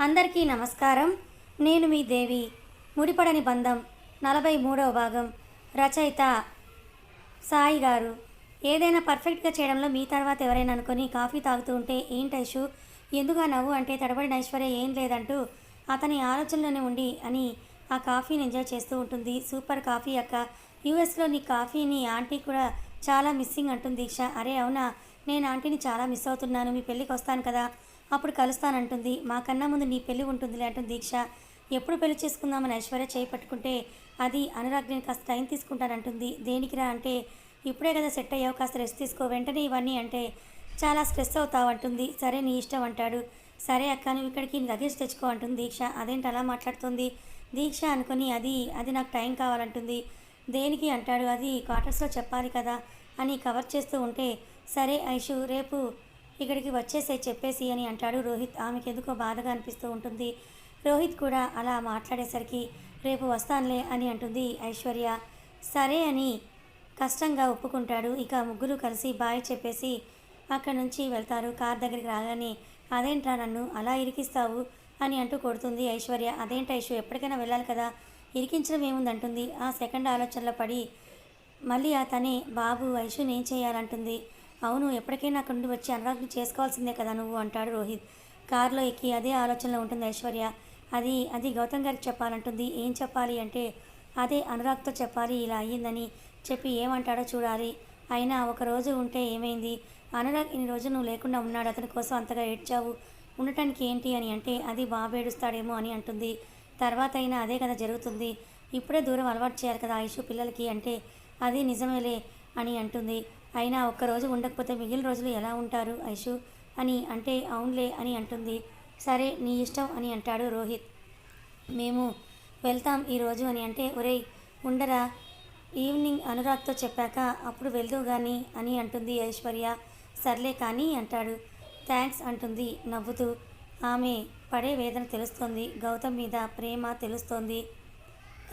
అందరికీ నమస్కారం. నేను మీ దేవి. ముడిపడని బంధం. నలభై మూడవ భాగం. రచయిత సాయి గారు. ఏదైనా పర్ఫెక్ట్గా చేయడంలో మీ తర్వాత ఎవరైనా అనుకొని కాఫీ తాగుతూ ఉంటే ఏంటి ఐషు ఎందుగా నవ్వు? అంటే తడబడిన ఐశ్వర్య ఏం లేదంటూ అతని ఆలోచనలోనే ఉండి అని ఆ కాఫీని ఎంజాయ్ చేస్తూ ఉంటుంది. సూపర్ కాఫీ అక్క. యూఎస్లో నీ కాఫీని ఆంటీ కూడా చాలా మిస్సింగ్ అంటుంది దీక్ష. అరే అవునా? నేను ఆంటీని చాలా మిస్ అవుతున్నాను మీ పెళ్ళికి వస్తాను కదా. అప్పుడు కలుస్తానంటుంది. మాకన్నా ముందు నీ పెళ్ళి ఉంటుందిలే అంటుంది దీక్ష. ఎప్పుడు పెళ్ళి చేసుకుందామని ఐశ్వర్య చేయి పట్టుకుంటే అది అనురాగ్ నేను కాస్త టైం తీసుకుంటానంటుంది. దేనికిరా అంటే ఇప్పుడే కదా సెట్ అయ్యావు కాస్త రెస్ట్ తీసుకో వెంటనే ఇవన్నీ అంటే చాలా స్ట్రెస్ అవుతావు అంటుంది సరే నీ ఇష్టం అంటాడు. సరే అక్క నువ్వు ఇక్కడికి లగేజ్ తెచ్చుకో అంటుంది దీక్ష. అదేంటి అలా మాట్లాడుతుంది? దీక్ష అనుకుని అది అది నాకు టైం కావాలంటుంది. దేనికి అంటాడు? అది క్వార్టర్స్లో చెప్పాలి కదా అని కవర్ చేస్తూ ఉంటే సరే ఐషు రేపు ఇక్కడికి వచ్చేసే చెప్పేసి అని అంటాడు రోహిత్. ఆమెకి ఎందుకో బాధగా అనిపిస్తూ ఉంటుంది. రోహిత్ కూడా అలా మాట్లాడేసరికి రేపు వస్తానులే అని అంటుంది ఐశ్వర్య. సరే అని కష్టంగా ఒప్పుకుంటాడు. ఇక ముగ్గురు కలిసి బాయ్ చెప్పేసి అక్కడి నుంచి వెళ్తారు. కార్ దగ్గరికి రాగానే అదేంట్రా నన్ను అలా ఇరికిస్తావు? అని అంటూ కొడుతుంది ఐశ్వర్య. అదేంటి ఐషు ఎప్పటికైనా వెళ్ళాలి కదా? ఇరికించడం ఏముందంటుంది? ఆ సెకండ్ ఆలోచనలో పడి మళ్ళీ అతనే బాబు ఐషుని ఏం చేయాలంటుంది? అవును ఎప్పటికైనా అక్కడి నుండి వచ్చి అనురాగ్ని చేసుకోవాల్సిందే కదా నువ్వు అంటాడు రోహిత్. కారులో ఎక్కి అదే ఆలోచనలో ఉంటుంది ఐశ్వర్య. అది అది గౌతమ్ గారికి చెప్పాలంటుంది. ఏం చెప్పాలి అంటే అదే అనురాగ్తో చెప్పాలి ఇలా అయ్యిందని చెప్పి ఏమంటాడో చూడాలి. అయినా ఒకరోజు ఉంటే ఏమైంది? అనురాగ్ ఇన్ని రోజు నువ్వు లేకుండా ఉన్నాడు అతని కోసం అంతగా ఏడ్చావు. ఉండటానికి ఏంటి అని అంటే అది బాబు ఏడుస్తాడేమో అని అంటుంది. తర్వాత అయినా అదే కదా జరుగుతుంది. ఇప్పుడే దూరం అలవాటు చేయాలి కదా ఆయుష్ పిల్లలకి అంటే అది నిజమేలే. అని అంటుంది. అయినా ఒక్కరోజు ఉండకపోతే మిగిలిన రోజులు ఎలా ఉంటారు ఐషు? అని అంటే అవునులే అని అంటుంది. సరే నీ ఇష్టం అని అంటాడు రోహిత్. మేము వెళ్తాం ఈరోజు అని అంటే ఒరేయ్ ఉండరా? ఈవినింగ్ అనురాగ్తో చెప్పాక అప్పుడు వెళ్దు కానీ అని అంటుంది ఐశ్వర్య. సర్లే కానీ అంటాడు. థ్యాంక్స్ అంటుంది నవ్వుతూ. ఆమె పడే వేదన తెలుస్తోంది. గౌతమ్ మీద ప్రేమ తెలుస్తోంది.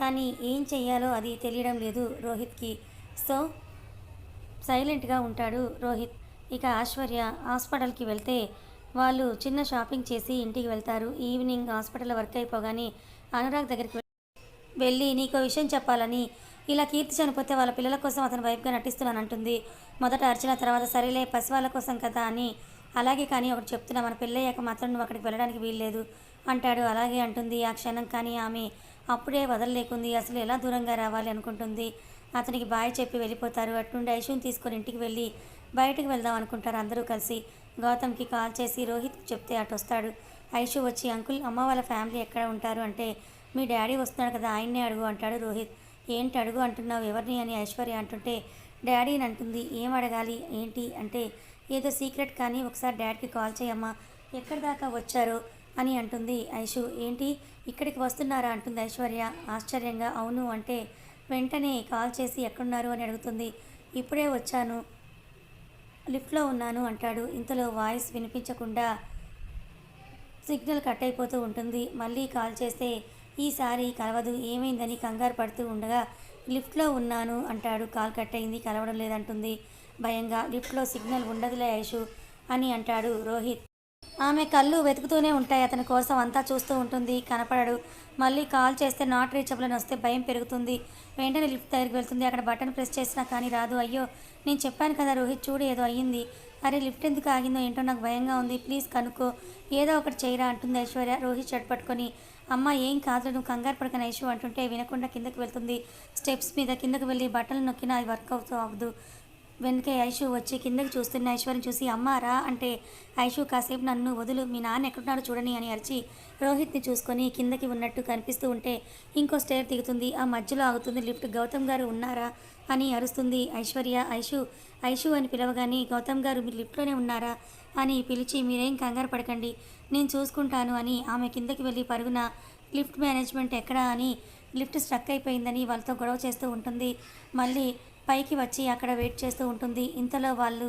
కానీ ఏం చెయ్యాలో అది తెలియడం లేదు రోహిత్కి. సో సైలెంట్గా ఉంటాడు రోహిత్. ఇక ఐశ్వర్య హాస్పిటల్కి వెళ్తే వాళ్ళు చిన్న షాపింగ్ చేసి ఇంటికి వెళ్తారు. ఈవినింగ్ హాస్పిటల్ వర్క్ అయిపోగానే అనురాగ్ దగ్గరికి వెళ్ళి నీకో విషయం చెప్పాలని. ఇలా కీర్తి చనిపోతే వాళ్ళ పిల్లల కోసం అతని వైపుగా నటిస్తున్నాను అంటుంది. మొదట అర్చన తర్వాత సరేలే పసి వాళ్ళ కోసం కదా అని. అలాగే కానీ ఒకటి చెప్తున్నా మన పెళ్ళయ్యాక మాత్రం నువ్వు అక్కడికి వెళ్ళడానికి వీల్లేదు అంటాడు. అలాగే అంటుంది. ఆ క్షణం కానీ ఆమె అప్పుడే వదలలేకుంది. అసలు ఎలా దూరంగా రావాలి అనుకుంటుంది. అతనికి బాయ్ చెప్పి వెళ్ళిపోతారు. అట్నుండి ఐషుని తీసుకొని ఇంటికి వెళ్ళి బయటకు వెళ్దాం అనుకుంటారు అందరూ కలిసి. గౌతమ్కి కాల్ చేసి రోహిత్ చెప్తే అటు వస్తాడు ఐషు వచ్చి అంకుల్ అమ్మ వాళ్ళ ఫ్యామిలీ ఎక్కడ ఉంటారు? అంటే మీ డాడీ వస్తున్నాడు కదా ఆయన్నే అడుగు అంటాడు రోహిత్. ఏంటి అడుగు అంటున్నావు? ఎవరిని అని ఐశ్వర్య అంటుంటే డాడీని అంటుంది. ఏం అడగాలి? ఏంటి? అంటే ఏదో సీక్రెట్ కానీ ఒకసారి డాడీకి కాల్ చేయమ్మా. ఎక్కడి దాకా వచ్చారో అని అంటుంది ఐషు ఏంటి? ఇక్కడికి వస్తున్నారా? అంటుంది ఐశ్వర్య. ఆశ్చర్యంగా అవును. అంటే వెంటనే కాల్ చేసి ఎక్కడున్నారు అని అడుగుతుంది. ఇప్పుడే వచ్చాను. లిఫ్ట్లో ఉన్నాను అంటాడు. ఇంతలో వాయిస్ వినిపించకుండా సిగ్నల్ కట్ అయిపోతూ ఉంటుంది. మళ్ళీ కాల్ చేస్తే ఈసారి కలవదు ఏమైందని కంగారు పడుతూ ఉండగా లిఫ్ట్లో ఉన్నాను అంటాడు. కాల్ కట్ అయింది కలవడం లేదంటుంది. భయంగా లిఫ్ట్లో సిగ్నల్ ఉండదులే ఐషు అని అంటాడు రోహిత్. ఆమె కళ్ళు వెతుకుతూనే ఉంటాయి. అతని కోసం అంతా చూస్తూ ఉంటుంది. కనపడడు. మళ్ళీ కాల్ చేస్తే నాట్ రీచబుల్ అని వస్తే భయం పెరుగుతుంది. వెంటనే లిఫ్ట్ దగ్గరికి వెళ్తుంది. అక్కడ బటన్ ప్రెస్ చేసినా కానీ రాదు. అయ్యో నేను చెప్పాను కదా రోహిత్ చూడు ఏదో అయ్యింది. అరే లిఫ్ట్ ఎందుకు ఆగిందో ఏంటో నాకు భయంగా ఉంది. ప్లీజ్ కనుక్కో. ఏదో ఒకటి చేయరా అంటుంది ఐశ్వర్య. రోహిత్ షర్ట్ పట్టుకొని అమ్మ ఏం కాదు నువ్వు కంగారు పడకని ఐషు అంటుంటే వినకుండా కిందకి వెళ్తుంది. స్టెప్స్ మీద కిందకి వెళ్ళి బట్టలు నొక్కినా అది వర్క్ అవుతూ అవ్వదు. వెనకే ఐషు వచ్చి కిందకి చూస్తున్న ఐశ్వర్యం చూసి అమ్మారా అంటే ఐషు కాసేపు నన్ను వదులు మీ నాన్న ఎక్కడున్నాడో చూడని అని అరిచి రోహిత్ని చూసుకొని కిందకి ఉన్నట్టు కనిపిస్తూ ఉంటే ఇంకో స్టేర్ దిగుతుంది. ఆ మధ్యలో ఆగుతుంది లిఫ్ట్. గౌతమ్ గారు ఉన్నారా? అని అరుస్తుంది ఐశ్వర్య. ఐషు ఐషు అని పిలవగానే గౌతమ్ గారు మీరు లిఫ్ట్లోనే ఉన్నారా? అని పిలిచి మీరేం కంగారు పడకండి. నేను చూసుకుంటాను అని ఆమె కిందకి వెళ్ళి పరుగున లిఫ్ట్ మేనేజ్మెంట్ ఎక్కడా? అని లిఫ్ట్ స్ట్రక్ అయిపోయిందని వాళ్ళతో గొడవ చేస్తూ ఉంటుంది. మళ్ళీ పైకి వచ్చి అక్కడ వెయిట్ చేస్తూ ఉంటుంది. ఇంతలో వాళ్ళు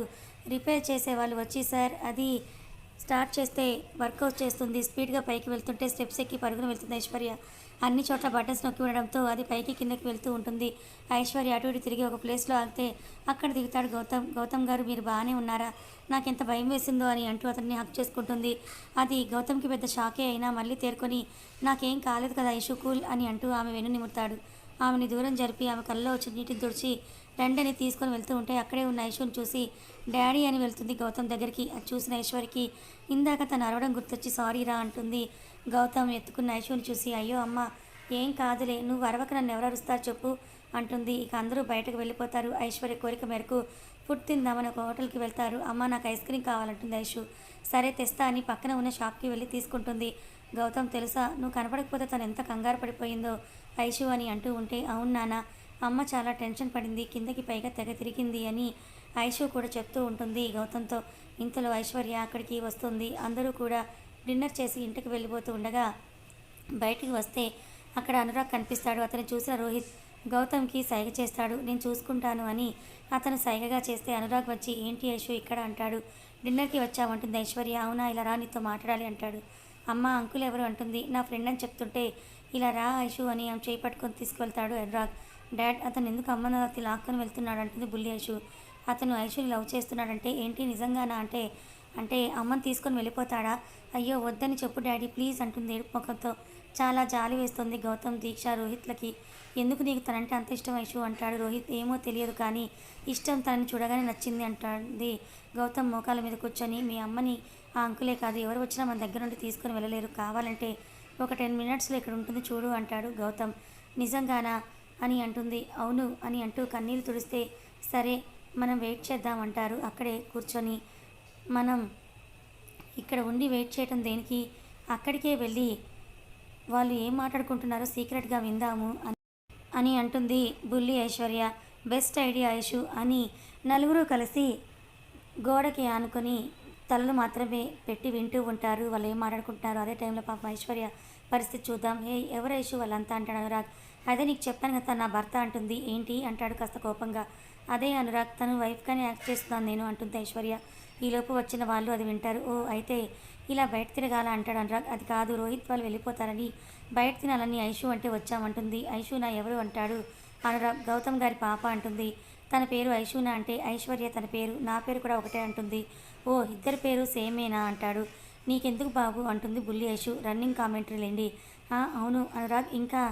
రిపేర్ చేసే వాళ్ళు వచ్చి సార్ అది స్టార్ట్ చేస్తే వర్కౌట్ చేస్తుంది. స్పీడ్గా పైకి వెళ్తుంటే స్టెప్స్ ఎక్కి పరుగున వెళ్తుంది ఐశ్వర్య. అన్ని చోట్ల బటన్స్ నొక్కి ఉండడంతో అది పైకి కిందకి వెళ్తూ ఉంటుంది. ఐశ్వర్య అటు ఇటు తిరిగి ఒక ప్లేస్లో ఆగితే అక్కడ దిగుతాడు గౌతమ్. గౌతమ్ గారు మీరు బాగానే ఉన్నారా? నాకు ఎంత భయం వేసిందో అని అంటూ అతన్ని హక్ చేసుకుంటుంది. అది గౌతమ్కి పెద్ద షాకే అయినా మళ్ళీ తేరుకొని నాకేం కాలేదు కదా ఐషు కూల్ అని అంటూ ఆమె వెన్ను నిమురుతాడు ఆమెని దూరం జరిపి ఆమె కళ్ళలో వచ్చి నీటిని తుడిచి రండని తీసుకొని వెళ్తూ ఉంటే అక్కడే ఉన్న ఐశ్వర్ని చూసి డాడీ అని వెళ్తుంది గౌతమ్ దగ్గరికి. అది చూసిన ఐశ్వర్యకి ఇందాక తను అరవడం గుర్తొచ్చి సారీ రా అంటుంది. గౌతమ్ ఎత్తుకున్న ఐశ్వర్ని చూసి అయ్యో అమ్మ ఏం కాదులే నువ్వు అరవక నన్ను ఎవరు అరుస్తారు చెప్పు అంటుంది. ఇక అందరూ బయటకు వెళ్ళిపోతారు. ఐశ్వర్య కోరిక మేరకు ఫుడ్ తిందామని ఒక హోటల్కి వెళ్తారు. అమ్మ నాకు ఐస్ క్రీమ్ కావాలంటుంది ఐషు. సరే తెస్తా అని పక్కన ఉన్న షాప్కి వెళ్ళి తీసుకుంటుంది. గౌతమ్ తెలుసా నువ్వు కనపడకపోతే తను ఎంత కంగారు పడిపోయిందో ఐషు అని అంటూ ఉంటే అవును నానా అమ్మ చాలా టెన్షన్ పడింది కిందకి పైగా తెగ తిరిగింది అని ఐషు కూడా చెప్తూ ఉంటుంది. గౌతంతో ఇంతలో ఐశ్వర్య అక్కడికి వస్తుంది. అందరూ కూడా డిన్నర్ చేసి ఇంటికి వెళ్ళిపోతూ ఉండగా బయటికి వస్తే అక్కడ అనురాగ్ కనిపిస్తాడు. అతను చూసిన రోహిత్ గౌతమ్కి సైగ చేస్తాడు. నేను చూసుకుంటాను అని అతను సైగగా చేస్తే అనురాగ్ వచ్చి ఏంటి ఐషు ఇక్కడ? అంటాడు. డిన్నర్కి వచ్చామంటుంది ఐశ్వర్య. అవునా ఇలా రా నీతో మాట్లాడాలి అంటాడు. అమ్మ అంకుల్ ఎవరు? అంటుంది. నా ఫ్రెండ్ అని చెప్తుంటే ఇలా రా ఐషు అని ఆమె చేయి పట్టుకొని తీసుకువెళ్తాడు అనురాగ్. డాడ్ అతను ఎందుకు అమ్మనాథి లాక్కొని వెళ్తున్నాడు అంటుంది బుల్లి ఐషు. అతను ఐషుని లవ్ చేస్తున్నాడంటే ఏంటి నిజంగానా అంటే అంటే అమ్మని తీసుకొని వెళ్ళిపోతాడా? అయ్యో వద్దని చెప్పు డాడీ ప్లీజ్ అంటుంది ముఖంతో. చాలా జాలి వేస్తుంది గౌతమ్ దీక్ష రోహిత్లకి. ఎందుకు నీకు తనంటే అంత ఇష్టం ఐషు అంటాడు రోహిత్. ఏమో తెలియదు కానీ ఇష్టం తనని చూడగానే నచ్చింది అంటుంది గౌతమ్ మోకాల మీద కూర్చొని. మీ అమ్మని ఆ అంకులే కాదు ఎవరు వచ్చినా మన దగ్గర నుండి తీసుకొని వెళ్ళలేరు. కావాలంటే ఒక టెన్ మినిట్స్లో ఇక్కడ ఉంటుంది చూడు అంటాడు గౌతమ్. నిజంగానా? అని అంటుంది. అవును అని అంటూ కన్నీళ్ళు తుడిస్తే సరే మనం వెయిట్ చేద్దాం అంటారు. అక్కడే కూర్చొని మనం ఇక్కడ ఉండి వెయిట్ చేయటం దేనికి? అక్కడికే వెళ్ళి వాళ్ళు ఏం మాట్లాడుకుంటున్నారో సీక్రెట్గా విందాము అని అని అంటుంది బుల్లి ఐశ్వర్య. బెస్ట్ ఐడియా ఐషు అని నలుగురు కలిసి గోడకి ఆనుకొని తలలు మాత్రమే పెట్టి వింటూ ఉంటారు. వాళ్ళు ఏం మాట్లాడుకుంటున్నారు అదే టైంలో పాపం ఐశ్వర్య పరిస్థితి చూద్దాం. హే ఎవరు ఐషు వాళ్ళంతా అంటాడు అనురాగ్. అదే నీకు చెప్పాను కదా నా భర్త అంటుంది. ఏంటి? అంటాడు కాస్త కోపంగా. అదే అనురాగ్ తను వైఫ్గానే యాక్ట్ చేస్తున్నాను నేను అంటుంది ఐశ్వర్య. ఈలోపు వచ్చిన వాళ్ళు అది వింటారు. ఓ అయితే ఇలా బయట తిరగాల అంటాడు అనురాగ్. అది కాదు రోహిత్ వాళ్ళు వెళ్ళిపోతారని. బయట తినాలని ఐషు అంటే వచ్చామంటుంది. ఐషు నా ఎవరు అంటాడు అనురాగ్. గౌతమ్ గారి పాప అంటుంది. తన పేరు ఐషునా అంటే ఐశ్వర్య తన పేరు. నా పేరు కూడా ఒకటే అంటుంది. ఓ ఇద్దరి పేరు సేమేనా అంటాడు. నీకెందుకు బాబు? అంటుంది బుల్లి ఐషు రన్నింగ్ కామెంటరీలేండి "ఆ, అవును అనురాగ్. ఇంకా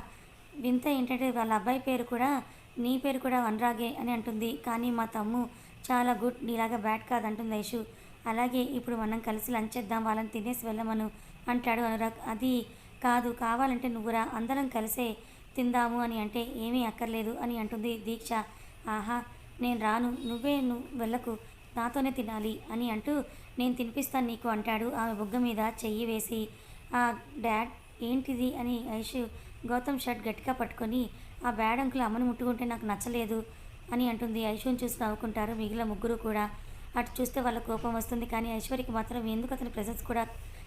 వింత ఏంటంటే వాళ్ళ అబ్బాయి పేరు కూడా నీ పేరు కూడా అనురాగే అని అంటుంది. కానీ మా తమ్ము చాలా గుడ్ నీలాగా బ్యాడ్ కాదంటుంది ఐషు అలాగే ఇప్పుడు మనం కలిసి లంచ్ చేద్దాం వాళ్ళని తినేసి వెళ్ళమను అంటాడు అనురాగ్. అది కాదు కావాలంటే నువ్వురా అందరం కలిసే తిందాము అని అంటే ఏమీ అక్కర్లేదు అని అంటుంది దీక్ష. ఆహా నేను రాను నువ్వే నువ్వు వెళ్ళకు నాతోనే తినాలి అని అంటూ నేను తినిపిస్తాను నీకు అంటాడు. ఆమె బుగ్గ మీద చెయ్యి వేసి ఆ డాడ్ ఏంటిది? అని ఐషు గౌతమ్ షర్ట్ గట్టిగా పట్టుకొని ఆ బ్యాడ్ అంకుల్ అమ్మని ముట్టుకుంటే నాకు నచ్చలేదు అని అంటుంది. ఐషుని చూసి నవ్వుకుంటారు మిగిలిన ముగ్గురు కూడా. అటు చూస్తే వాళ్ళ కోపం వస్తుంది కానీ ఐశ్వర్యకి మాత్రం ఎందుకు అతని ప్రెసెన్స్ కూడా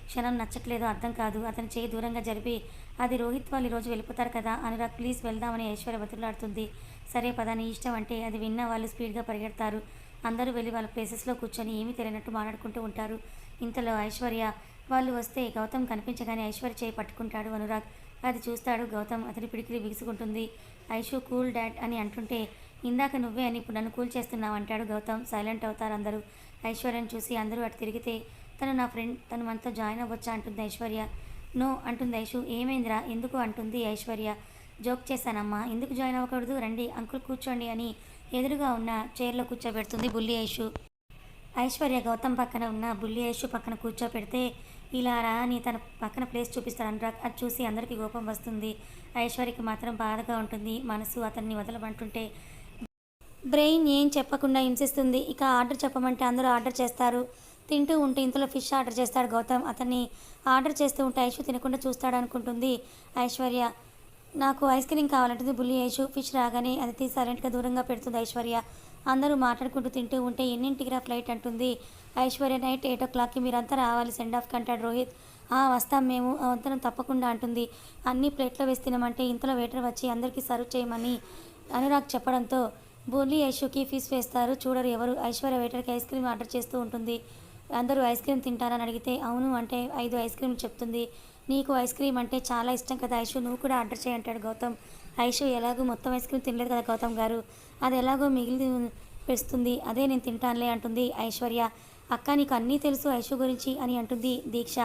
క్షణం నచ్చట్లేదో అర్థం కాదు. అతని చేయి దూరంగా జరిపి అది రోహిత్ వాళ్ళు ఈరోజు వెళ్ళిపోతారు కదా అనురాగ్ ప్లీజ్ వెళ్దామని ఐశ్వర్య బతులాడుతుంది సరే పదా నీ ఇష్టం అంటే అది విన్న వాళ్ళు స్పీడ్గా పరిగెడతారు. అందరూ వెళ్ళి వాళ్ళ ప్లేసెస్లో కూర్చొని ఏమీ తెలియనట్టు మాట్లాడుకుంటూ ఉంటారు. ఇంతలో ఐశ్వర్య వాళ్ళు వస్తే గౌతమ్ కనిపించగానే ఐశ్వర్య చేయి పట్టుకుంటాడు అనురాగ్. అది చూస్తాడు గౌతమ్ అతని పిడికిలి బిగుసుకుంటుంది ఐషు కూల్ డాడ్ అని అంటుంటే ఇందాక నువ్వే అని ఇప్పుడు నన్ను కూల్ చేస్తున్నావు అంటాడు గౌతమ్. సైలెంట్ అవుతారు అందరూ. ఐశ్వర్యను చూసి అందరూ అటు తిరిగితే తను నా ఫ్రెండ్ తను మనతో జాయిన్ అవ్వచ్చా అంటుంది ఐశ్వర్య. నో అంటుంది ఐషు. ఏమైందిరా? ఎందుకు? అంటుంది ఐశ్వర్య. జోక్ చేశానమ్మా. ఎందుకు జాయిన్ అవ్వకూడదు? రండి అంకుల్ కూర్చోండి అని ఎదురుగా ఉన్న చైర్లో కూర్చోబెడుతుంది బుల్లి ఐషు. ఐశ్వర్య గౌతమ్ పక్కన ఉన్న బుల్లి ఐషు పక్కన కూర్చోపెడితే ఇలా రా అని తన పక్కన ప్లేస్ చూపిస్తాడు అనురాగ్ అది చూసి అందరికీ కోపం వస్తుంది. ఐశ్వర్యకి మాత్రం బాధగా ఉంటుంది. మనసు అతన్ని వదలమంటుంటే బ్రెయిన్ ఏం చెప్పకుండా హింసిస్తుంది. ఇక ఆర్డర్ చెప్పమంటే అందరూ ఆర్డర్ చేస్తారు. తింటూ ఉంటే ఇంతలో ఫిష్ ఆర్డర్ చేస్తాడు గౌతమ్. అతన్ని ఆర్డర్ చేస్తూ ఉంటే ఐశ్వర్య తినకుండా చూస్తాడు అనుకుంటుంది ఐశ్వర్య. నాకు ఐస్ క్రీమ్ కావాలంటుంది బుల్లి ఐషు ఫిష్ రాగానే అది తీసి సైలెంట్గా దూరంగా పెడుతుంది ఐశ్వర్య. అందరూ మాట్లాడుకుంటూ తింటూ ఉంటే ఎన్నింటికి రా ఫ్లైట్ అంటుంది. ఐశ్వర్య నైట్ ఎయిట్ ఓ క్లాక్కి మీరంతా రావాలి సెండ్ ఆఫ్కి అంటాడు రోహిత్. "ఆ, వస్తాం మేము అంతరం తప్పకుండా అంటుంది. అన్ని ప్లేట్లో వేసి తినమంటే ఇంతలో వెయిటర్ వచ్చి అందరికీ సర్వ్ చేయమని అనురాగ్ చెప్పడంతో బుల్లి ఐషుకి ఫీస్ వేస్తారు చూడరు ఎవరు. ఐశ్వర్య వెయిటర్కి ఐస్ క్రీమ్ ఆర్డర్ చేస్తూ ఉంటుంది. అందరూ ఐస్ క్రీమ్ తింటారని అడిగితే అవును అంటే ఐదు ఐస్ క్రీమ్ చెప్తుంది. నీకు ఐస్ క్రీమ్ అంటే చాలా ఇష్టం కదా ఐషు నువ్వు కూడా ఆర్డర్ చేయి అంటాడు గౌతమ్. ఐషు ఎలాగో మొత్తం ఐస్ క్రీమ్ తినలేదు కదా గౌతమ్ గారు. అది ఎలాగో మిగిలి పెస్తుంది అదే నేను తింటానులే అంటుంది ఐశ్వర్య. అక్క నీకు అన్నీ తెలుసు ఐషు గురించి అని అంటుంది దీక్ష.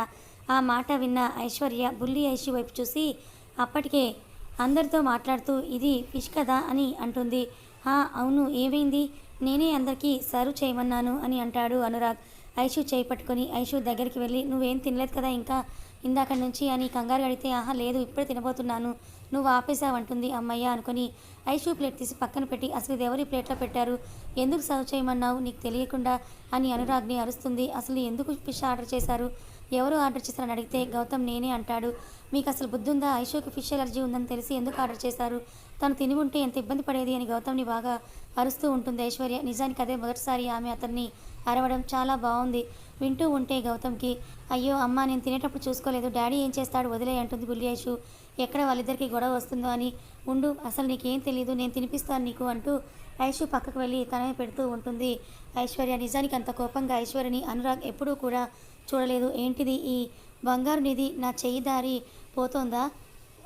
ఆ మాట విన్న ఐశ్వర్య బుల్లి ఐషు వైపు చూసి అప్పటికే అందరితో మాట్లాడుతూ ఇది ఫిష్ కదా అని అంటుంది. "ఆ, అవును ఏమైంది? నేనే అందరికీ సర్వ్ చేయమన్నాను అని అంటాడు అనురాగ్. ఐషు చేయి పట్టుకొని ఐషు దగ్గరికి వెళ్ళి నువ్వేం తినలేదు కదా ఇంకా? ఇందాక నుంచి అని కంగారు అడిగితే ఆహా లేదు ఇప్పుడే తినబోతున్నాను. నువ్వు ఆపేసావంటుంది అమ్మయ్య అనుకుని ఐషు ప్లేట్ తీసి పక్కన పెట్టి అసలు ఇది ఎవరి ప్లేట్లో పెట్టారు? ఎందుకు సర్వ్ చేయమన్నావు? నీకు తెలియకుండా అని అనురాగ్ని అరుస్తుంది. అసలు ఎందుకు ఫిష్ ఆర్డర్ చేశారు? ఎవరు ఆర్డర్ చేశారని అడిగితే గౌతమ్ నేనే అంటాడు. మీకు అసలు బుద్ధుందా? ఐషోకి ఫిష్ ఎలర్జీ ఉందని తెలిసి ఎందుకు ఆర్డర్ చేశారు? తను తిని ఉంటే ఎంత ఇబ్బంది పడేది అని గౌతమ్ని బాగా అరుస్తూ ఉంటుంది ఐశ్వర్య. నిజానికి అదే మొదటిసారి ఆమె అతన్ని అరవడం చాలా బాగుంది వింటూ ఉంటే గౌతమ్కి అయ్యో అమ్మ నేను తినేటప్పుడు చూసుకోలేదు. డాడీ ఏం చేస్తాడు? వదిలే అంటుంది బుల్లి ఎక్కడ వాళ్ళిద్దరికి గొడవ వస్తుందో అని. ఉండు అసలు నీకేం తెలియదు నేను తినిపిస్తాను నీకు అంటూ ఐషు పక్కకు వెళ్ళి తనమే పెడుతూ ఉంటుంది. ఐశ్వర్య నిజానికి అంత కోపంగా ఐశ్వర్యని అనురాగ్ ఎప్పుడూ కూడా చూడలేదు. ఏంటిది? ఈ బంగారు నిధి నా చెయ్యి దారి పోతోందా?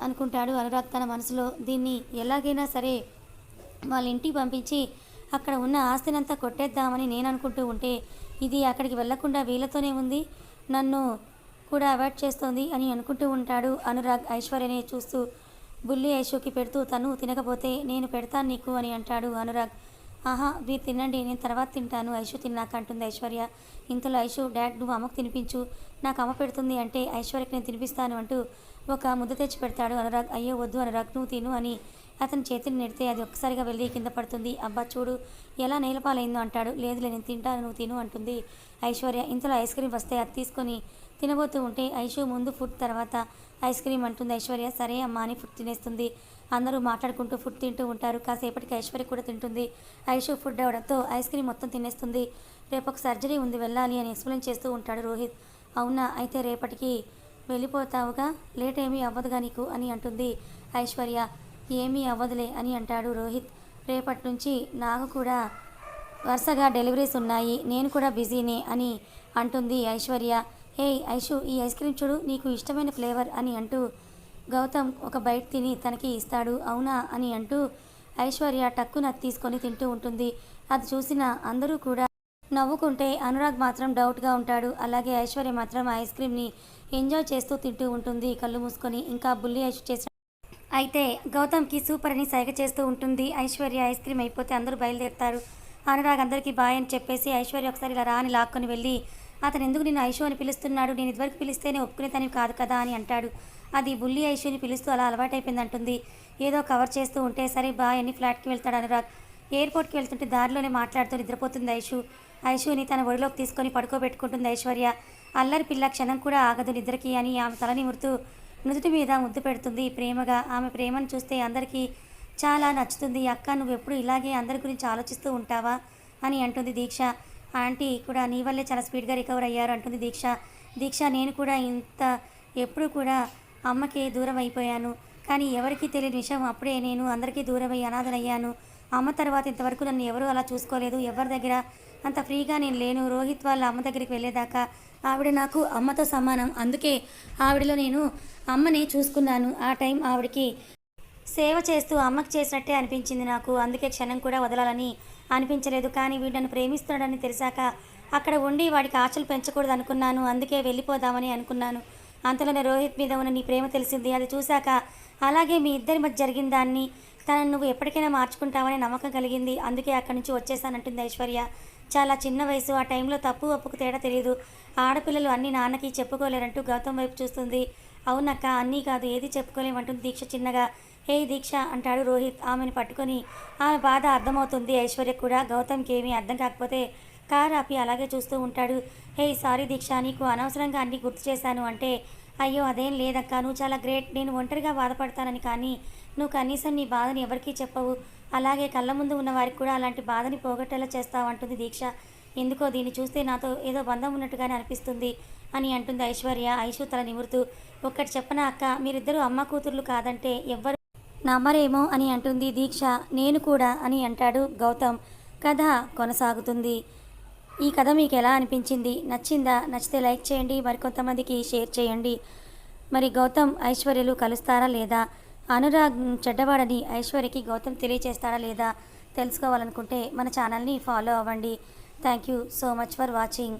అనుకుంటాడు అనురాగ్ తన మనసులో. దీన్ని ఎలాగైనా సరే వాళ్ళ ఇంటికి పంపించి అక్కడ ఉన్న ఆస్తినంతా కొట్టేద్దామని నేను అనుకుంటూ ఉంటే ఇది అక్కడికి వెళ్ళకుండా వీళ్ళతోనే ఉంది. నన్ను కూడా అవాయిడ్ చేస్తోంది అని అనుకుంటూ ఉంటాడు అనురాగ్ ఐశ్వర్యని చూస్తూ. బుల్లి ఐషోకి పెడుతూ తను తినకపోతే నేను పెడతాను నీకు అని అంటాడు అనురాగ్. ఆహా మీరు తినండి నేను తర్వాత తింటాను. ఐషు తిన్నాక అంటుంది ఐశ్వర్య. ఇంతలో ఐషు డాడ్ నువ్వు అమ్మకు తినిపించు. నాకు అమ్మ పెడుతుంది అంటే ఐశ్వర్యకి నేను తినిపిస్తాను అంటూ ఒక ముద్ద తెచ్చి పెడతాడు అనురాగ్. అయ్యో వద్దు అనురాగ్ నువ్వు తిను అని అతని చేతిని నెడితే అది ఒక్కసారిగా వెళ్ళి కింద పడుతుంది. అబ్బా చూడు ఎలా నేలపాలైందో అంటాడు. లేదులే నేను తింటాను నువ్వు తిను అంటుంది ఐశ్వర్య. ఇంతలో ఐస్ క్రీమ్ వస్తే అది తీసుకొని తినబోతూ ఉంటే ఐషు ముందు ఫుడ్ తర్వాత ఐస్ క్రీమ్ అంటుంది ఐశ్వర్య. సరే అమ్మా అని ఫుడ్ తినేస్తుంది. అందరూ మాట్లాడుకుంటూ ఫుడ్ తింటూ ఉంటారు. కాసేపటికి ఐశ్వర్య కూడా తింటుంది. ఐషు ఫుడ్ అవడంతో ఐస్ క్రీమ్ మొత్తం తినేస్తుంది. రేపు ఒక సర్జరీ ఉంది వెళ్ళాలి అని ఎక్స్ప్లెయిన్ చేస్తూ ఉంటాడు రోహిత్. అవునా? అయితే రేపటికి వెళ్ళిపోతావుగా? లేట్ ఏమీ అవ్వదుగా నీకు? అని అంటుంది ఐశ్వర్య. ఏమీ అవ్వదులే అని అంటాడు రోహిత్. రేపటి నుంచి నాకు కూడా వరుసగా డెలివరీస్ ఉన్నాయి. నేను కూడా బిజీనే అని అంటుంది ఐశ్వర్య. హే ఐషు ఈ ఐస్ క్రీమ్ చూడు నీకు ఇష్టమైన ఫ్లేవర్ అని అంటూ గౌతమ్ ఒక బైట్ తిని తనకి ఇస్తాడు అవునా అని అంటూ ఐశ్వర్య టక్కున తీసుకొని తింటూ ఉంటుంది. అది చూసిన అందరూ కూడా నవ్వుకుంటే అనురాగ్ మాత్రం డౌట్గా ఉంటాడు. అలాగే ఐశ్వర్య మాత్రం ఐస్ క్రీమ్ని ఎంజాయ్ చేస్తూ తింటూ ఉంటుంది. కళ్ళు మూసుకొని ఇంకా బుల్లి ఐష్ చేసిన అయితే గౌతమ్కి సూపర్ అని సైగ చేస్తూ ఉంటుంది. ఐశ్వర్య ఐస్ క్రీమ్ అయిపోతే అందరూ బయలుదేరుతారు. అనురాగ్ అందరికీ బాయ్ అని చెప్పేసి ఐశ్వర్య ఒకసారి ఇలా రా అని లాక్కొని వెళ్ళి అతను ఎందుకు నేను ఐషు అని పిలుస్తున్నాడు? నేను ఇదివరకు పిలిస్తేనే ఒప్పుకునేదని కాదు కదా అని అంటాడు. అది బుల్లి ఐషుని పిలుస్తూ అలా అలవాటైపోయింది అంటుంది. ఏదో కవర్ చేస్తూ ఉంటే సరే బాయ్ అని ఫ్లాట్కి వెళ్తాడు అనురాగ్ ఎయిర్పోర్ట్కి వెళ్తుంటే దారిలోనే మాట్లాడుతూ నిద్రపోతుంది ఐషు. ఐషుని తన ఒడిలోకి తీసుకొని పడుకోబెట్టుకుంటుంది ఐశ్వర్య. అల్లరి పిల్ల క్షణం కూడా ఆగదు నిద్రకి అని ఆమె తలని మురుతూ నుదుటి మీద ముద్దు పెడుతుంది ప్రేమగా. ఆమె ప్రేమను చూస్తే అందరికీ చాలా నచ్చుతుంది. అక్క నువ్వు ఎప్పుడు ఇలాగే అందరి గురించి ఆలోచిస్తూ ఉంటావా అని అంటుంది దీక్ష. ఆంటీ కూడా నీ వల్లే చాలా స్పీడ్గా రికవర్ అయ్యారు అంటుంది దీక్ష. దీక్ష నేను కూడా ఇంత ఎప్పుడు కూడా అమ్మకి దూరం అయిపోయాను కానీ ఎవరికీ తెలియని విషయం అప్పుడే నేను అందరికీ దూరమై అనాథనయ్యాను. అమ్మ తర్వాత ఇంతవరకు నన్ను ఎవరూ అలా చూసుకోలేదు. ఎవరి దగ్గర? అంత ఫ్రీగా నేను లేను. రోహిత్ వాళ్ళ అమ్మ దగ్గరికి వెళ్ళేదాకా ఆవిడ నాకు అమ్మతో సమానం. అందుకే ఆవిడలో నేను అమ్మని చూసుకున్నాను. ఆ టైం ఆవిడకి సేవ చేస్తూ అమ్మకి చేసినట్టే అనిపించింది నాకు. అందుకే క్షణం కూడా వదలాలని అనిపించలేదు. కానీ వీడు నన్ను ప్రేమిస్తున్నాడని తెలిసాక అక్కడ ఉండి వాడికి ఆశలు పెంచకూడదు అనుకున్నాను అందుకే వెళ్ళిపోదామని అనుకున్నాను. అంతలోనే రోహిత్ మీద ఉన్న నీ ప్రేమ తెలిసింది. అది చూశాక అలాగే మీ ఇద్దరి మధ్య జరిగిన దాన్ని తనను నువ్వు ఎప్పటికైనా మార్చుకుంటావని నమ్మకం కలిగింది. అందుకే అక్కడి నుంచి వచ్చేసానంటుంది ఐశ్వర్య. చాలా చిన్న వయసు ఆ టైంలో తప్పు ఒప్పుకు తేడా తెలియదు. ఆడపిల్లలు అన్ని నాన్నకి చెప్పుకోలేరంటూ గౌతమ్ వైపు చూస్తుంది. అవునక్క అన్నీ కాదు ఏది చెప్పుకోలేమంటుంది దీక్ష చిన్నగా. హే దీక్ష అంటాడు రోహిత్. ఆమెను పట్టుకొని ఆమె బాధ అర్థమవుతుంది. ఐశ్వర్య కూడా గౌతమ్కి ఏమీ అర్థం కాకపోతే కారు ఆపి అలాగే చూస్తూ ఉంటాడు. హే సారీ దీక్ష నీకు అనవసరంగా అన్నీ గుర్తు చేశాను అంటే అయ్యో అదేం లేదక్క నువ్వు చాలా గ్రేట్ నేను ఒంటరిగా బాధపడతానని కానీ నువ్వు కనీసం నీ బాధని ఎవరికీ చెప్పవు. అలాగే కళ్ళ ముందు ఉన్న వారికి కూడా అలాంటి బాధని పోగొట్టేలా చేస్తావంటుంది దీక్ష. ఎందుకో దీన్ని చూస్తే నాతో ఏదో బంధం ఉన్నట్టుగానే అనిపిస్తుంది అని అంటుంది ఐశ్వర్య. ఐషు తల నిమురుతూ ఒక్కటి చెప్పనా అక్క మీరిద్దరూ అమ్మ కూతుర్లు కాదంటే ఎవ్వరు నమ్మరేమో అని అంటుంది దీక్ష. నేను కూడా అని అంటాడు గౌతమ్. కథ కొనసాగుతుంది. ఈ కథ మీకు ఎలా అనిపించింది? నచ్చిందా? నచ్చితే లైక్ చేయండి. మరికొంతమందికి షేర్ చేయండి. మరి గౌతమ్ ఐశ్వర్యలు కలుస్తారా లేదా? అనురాగ్ చెడ్డవాడని ఐశ్వర్యకి గౌతమ్ తెలియచేస్తాడా లేదా? తెలుసుకోవాలనుకుంటే మన ఛానల్ని ఫాలో అవ్వండి. Thank you so much for watching.